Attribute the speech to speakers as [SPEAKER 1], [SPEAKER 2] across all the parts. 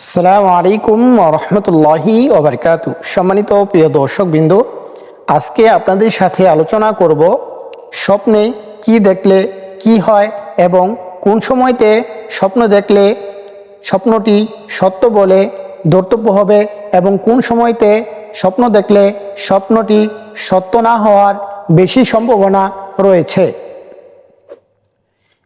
[SPEAKER 1] সালাম আলাইকুম রহমতুল্লাহি ওবরকাত সম্মানিত প্রিয় দর্শক বিন্দু আজকে আপনাদের সাথে আলোচনা করব স্বপ্নে কি দেখলে কি হয় এবং কোন সময়তে স্বপ্ন দেখলে স্বপ্নটি সত্য বলে ধর্তব্য হবে এবং কোন সময়তে স্বপ্ন দেখলে স্বপ্নটি সত্য না হওয়ার বেশি সম্ভাবনা রয়েছে।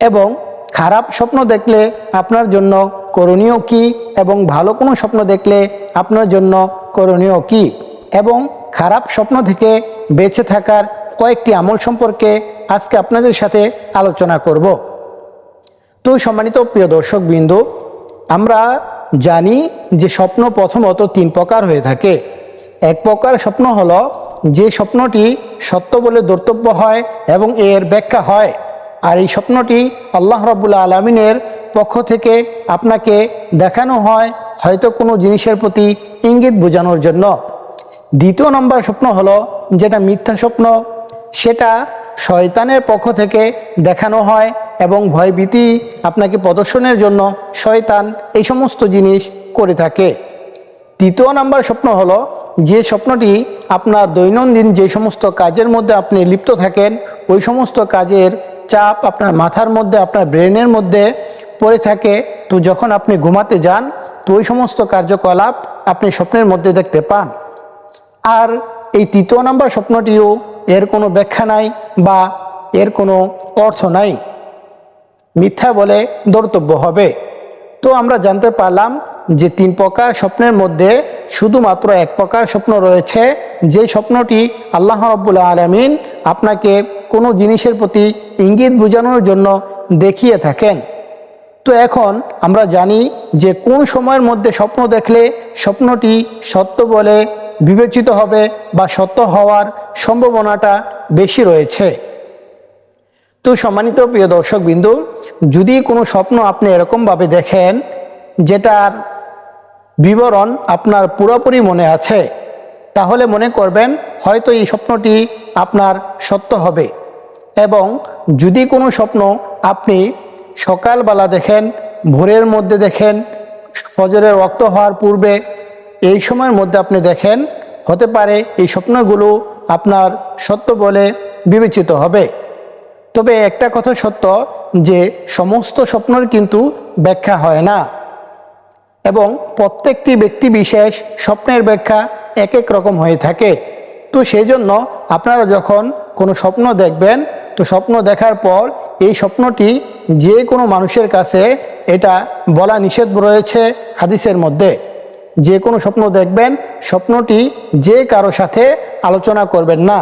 [SPEAKER 1] এবং খারাপ স্বপ্ন দেখলে আপনার জন্য করণীয় কি এবং ভালো কোনো স্বপ্ন দেখলে আপনার জন্য করণীয় কি? এবং খারাপ স্বপ্ন থেকে বেঁচে থাকার কয়েকটি আমল সম্পর্কে আজকে আপনাদের সাথে আলোচনা করব। তো সম্মানিত প্রিয় দর্শক বিন্দু আমরা জানি যে স্বপ্ন প্রথমত তিন প্রকার হয়ে থাকে। এক প্রকার স্বপ্ন হলো যে স্বপ্নটি সত্য বলে ধর্তব্য হয় এবং এর ব্যাখ্যা হয়। আর এই স্বপ্নটি আল্লাহ রবুল্লা আলমিনের পক্ষ থেকে আপনাকে দেখানো হয় হয়তো কোনো জিনিসের প্রতি ইঙ্গিত বোঝানোর জন্য। দ্বিতীয় নম্বর স্বপ্ন হলো যেটা মিথ্যা স্বপ্ন, সেটা শয়তানের পক্ষ থেকে দেখানো হয় এবং ভয়ভীতি আপনাকে প্রদর্শনের জন্য শয়তান এই সমস্ত জিনিস করে থাকে। তৃতীয় নাম্বার স্বপ্ন হলো যে স্বপ্নটি আপনার দৈনন্দিন যে সমস্ত কাজের মধ্যে আপনি লিপ্ত থাকেন, ওই সমস্ত কাজের চাপ আপনার মাথার মধ্যে, আপনার ব্রেনের মধ্যে পড়ে থাকে, তো যখন আপনি ঘুমাতে যান, তো ওই সমস্ত কার্যকলাপ আপনি স্বপ্নের মধ্যে দেখতে পান। আর এই তৃতীয় নাম্বার স্বপ্নটিও এর কোনো ব্যাখ্যা নাই বা এর কোনো অর্থ নাই। মিথ্যা বলে দর্তব্য হবে। তো আমরা জানতে পারলাম যে তিন প্রকার স্বপ্নের মধ্যে শুধুমাত্র এক প্রকার স্বপ্ন রয়েছে, যে স্বপ্নটি আল্লাহ রব্বুল্লা আলমিন আপনাকে কোনো জিনিসের প্রতি ইঙ্গিত বোঝানোর জন্য দেখিয়ে থাকেন। তো এখন আমরা জানি যে কোন সময়ের মধ্যে স্বপ্ন দেখলে স্বপ্নটি সত্য বলে বিবেচিত হবে বা সত্য হওয়ার সম্ভাবনাটা বেশি রয়েছে। তো সম্মানিত প্রিয় দর্শক বিন্দু, যদি কোনো স্বপ্ন আপনি এরকমভাবে দেখেন যেটার বিবরণ আপনার পুরোপুরি মনে আছে, তাহলে মনে করবেন হয়তো এই স্বপ্নটি আপনার সত্য হবে। এবং যদি কোনো স্বপ্ন আপনি সকালবেলা দেখেন, ভোরের মধ্যে দেখেন, ফজরের রক্ত হওয়ার পূর্বে এই সময়ের মধ্যে আপনি দেখেন, হতে পারে এই স্বপ্নগুলো আপনার সত্য বলে বিবেচিত হবে। তবে একটা কথা সত্য যে সমস্ত স্বপ্নের কিন্তু ব্যাখ্যা হয় না। এবং প্রত্যেকটি ব্যক্তি বিশেষ স্বপ্নের ব্যাখ্যা এক এক রকম হয়ে থাকে। তো সেই জন্য আপনারা যখন কোনো স্বপ্ন দেখবেন, তো স্বপ্ন দেখার পর এই স্বপ্নটি যে কোনো মানুষের কাছে এটা বলা নিষেধ রয়েছে হাদিসের মধ্যে। যে কোনো স্বপ্ন দেখবেন, স্বপ্নটি যে কারও সাথে আলোচনা করবেন না।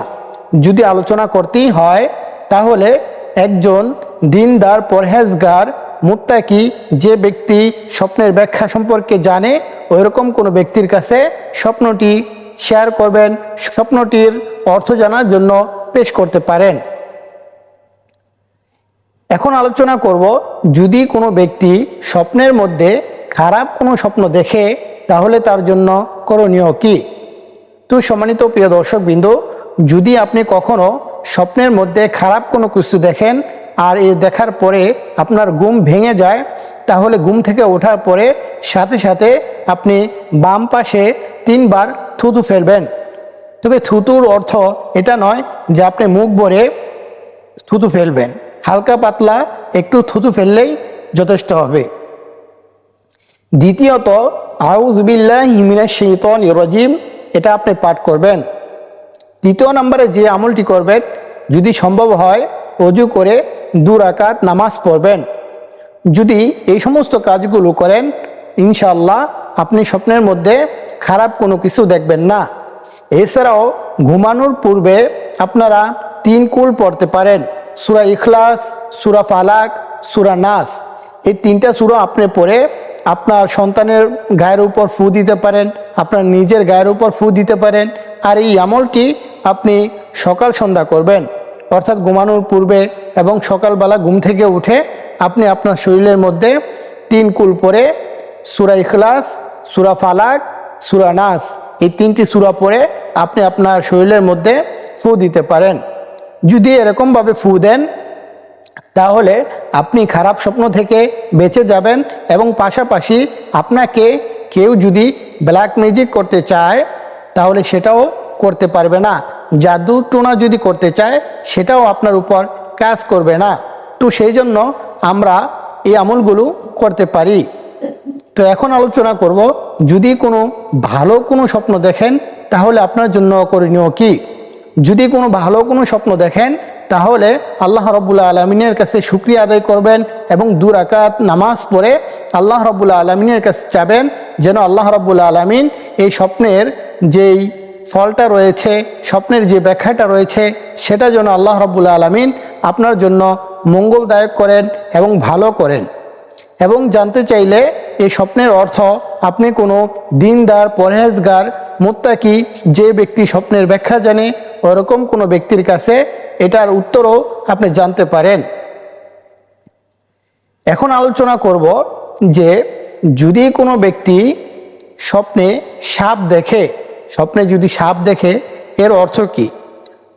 [SPEAKER 1] যদি আলোচনা করতেই হয়, তাহলে একজন দিনদার, পরহেজগার, মুত্তাকি যে ব্যক্তি স্বপ্নের ব্যাখ্যা সম্পর্কে জানে, ওইরকম কোনো ব্যক্তির কাছে স্বপ্নটি শেয়ার করবেন, স্বপ্নটির অর্থ জানার জন্য পেশ করতে পারেন। এখন আলোচনা করব, যদি কোনো ব্যক্তি স্বপ্নের মধ্যে খারাপ কোনো স্বপ্ন দেখে, তাহলে তার জন্য করণীয় কি? তো সম্মানিত প্রিয় দর্শক বিন্দু যদি আপনি কখনো স্বপ্নের মধ্যে খারাপ কোনো কিছু দেখেন আর এ দেখার পরে আপনার ঘুম ভেঙে যায়, তাহলে ঘুম থেকে ওঠার পরে সাথে সাথে আপনি বাম পাশে তিনবার থুতু ফেলবেন। তবে থুতুর অর্থ এটা নয় যে আপনি মুখ ভরে থুতু ফেলবেন। হালকা পাতলা, একটু থুতু ফেললেই যথেষ্ট হবে। দ্বিতীয়ত আউজবিল্লাহ হিমিনা শৈতন ইরজিম এটা আপনি পাঠ করবেন। তৃতীয় নম্বরে যে আমলটি করবেন, যদি সম্ভব হয় অজু করে দু রাকাত নামাজ পড়বেন। যদি এই সমস্ত কাজগুলো করেন ইনশাল্লাহ আপনি স্বপ্নের মধ্যে খারাপ কোনো কিছু দেখবেন না। এছাড়াও ঘুমানোর পূর্বে আপনারা তিন কুল পড়তে পারেন। সুরা ইখলাস, সুরা ফালাক, সুরা নাস। এই তিনটা সুরা আপনি পড়ে আপনার সন্তানের গায়ের উপর ফু দিতে পারেন, আপনার নিজের গায়ের উপর ফু দিতে পারেন, আর এই আমলটি আপনি সকাল সন্ধ্যা করবেন, অর্থাৎ ঘুমানোর পূর্বে এবং সকালবেলা ঘুম থেকে উঠে আপনি আপনার শরীরের মধ্যে তিন কুল পরে সুরা ইখলাস, সুরা ফালাক, সুরা নাস। এই তিনটি সুরা পরে আপনি আপনার শরীরের মধ্যে ফু দিতে পারেন। যদি এরকমভাবে ফু দেন, তাহলে আপনি খারাপ স্বপ্ন থেকে বেঁচে যাবেন এবং পাশাপাশি আপনাকে কেউ যদি ব্ল্যাক ম্যাজিক করতে চায়, তাহলে সেটাও করতে পারবে না। জাদু টোনা যদি করতে চায়, সেটাও আপনার উপর কাজ করবে না। তো সেই জন্য আমরা এই আমলগুলো করতে পারি। তো এখন আলোচনা করব, যদি কোনো ভালো কোনো স্বপ্ন দেখেন, তাহলে আপনার জন্য করণীয় কি? যদি কোনো ভালো কোনো স্বপ্ন দেখেন, তাহলে আল্লাহ রব্বুল্লা আলমিনের কাছে শুক্রিয়া আদায় করবেন এবং দু রাকাত নামাজ পড়ে আল্লাহ রব্বুল্লা আলমিনের কাছে চাবেন যেন আল্লাহ রব্বুল্লা আলমিন এই স্বপ্নের যেই ফলটা রয়েছে, স্বপ্নের যে ব্যাখ্যাটা রয়েছে, সেটা যেন আল্লাহ রব্বুল্লা আলমিন আপনার জন্য মঙ্গলদায়ক করেন এবং ভালো করেন। এবং জানতে চাইলে এই স্বপ্নের অর্থ, আপনি কোনো দিনদার, পরহেজগার, মোত্তাকি যে ব্যক্তি স্বপ্নের ব্যাখ্যা জানে ওরকম কোনো ব্যক্তির কাছে এটার উত্তরও আপনি জানতে পারেন। এখন আলোচনা করব যে যদি কোনো ব্যক্তি স্বপ্নে সাপ দেখে, স্বপ্নে যদি সাপ দেখে, এর অর্থ কি?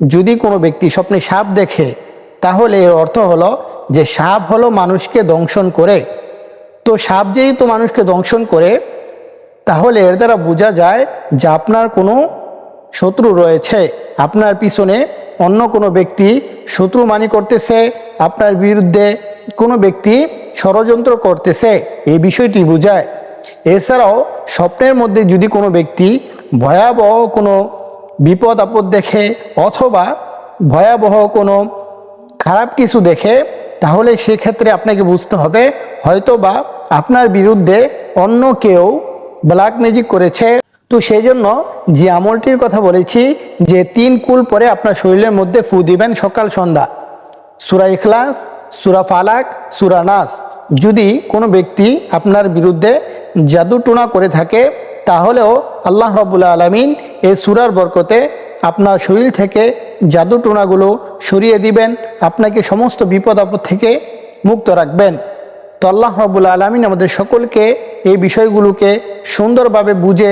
[SPEAKER 1] যদি কোনো ব্যক্তি স্বপ্নে সাপ দেখে, তাহলে এর অর্থ হলো যে সাপ হলো মানুষকে দংশন করে। তো সাপ যেহেতু মানুষকে দংশন করে, তাহলে এর দ্বারা বোঝা যায় যে আপনার কোনো শত্রু রয়েছে। আপনার পিছনে অন্য কোনো ব্যক্তি শত্রু মানি করতেছে, আপনার বিরুদ্ধে কোনো ব্যক্তি ষড়যন্ত্র করতেছে, এই বিষয়টি বোঝায়। এছাড়াও স্বপ্নের মধ্যে যদি কোনো ব্যক্তি ভয়াবহ কোনো বিপদ আপদ দেখে অথবা ভয়াবহ কোনো খারাপ কিছু দেখে, তাহলে সেক্ষেত্রে আপনাকে বুঝতে হবে হয়তো বা আপনার বিরুদ্ধে অন্য কেউ ব্ল্যাক ম্যাজিক করেছে। তো সেই জন্য যে আমলটির কথা বলেছি, যে তিন কুল পরে আপনার শরীরের মধ্যে ফু দিবেন সকাল, সন্ধ্যা। সুরা ইখলাস, সুরা ফালাক, সুরা নাস। যদি কোনো ব্যক্তি আপনার বিরুদ্ধে জাদু টোনা করে থাকে, তাহলেও আল্লাহ রবুল্লা আলমিন এই সুরার বরকতে আপনার শরীর থেকে জাদু টোনাগুলো সরিয়ে দিবেন, আপনাকে সমস্ত বিপদ আপদ থেকে মুক্ত রাখবেন। তো আল্লাহ রবুল্লা আলমিন আমাদের সকলকে এই বিষয়গুলোকে সুন্দরভাবে বুঝে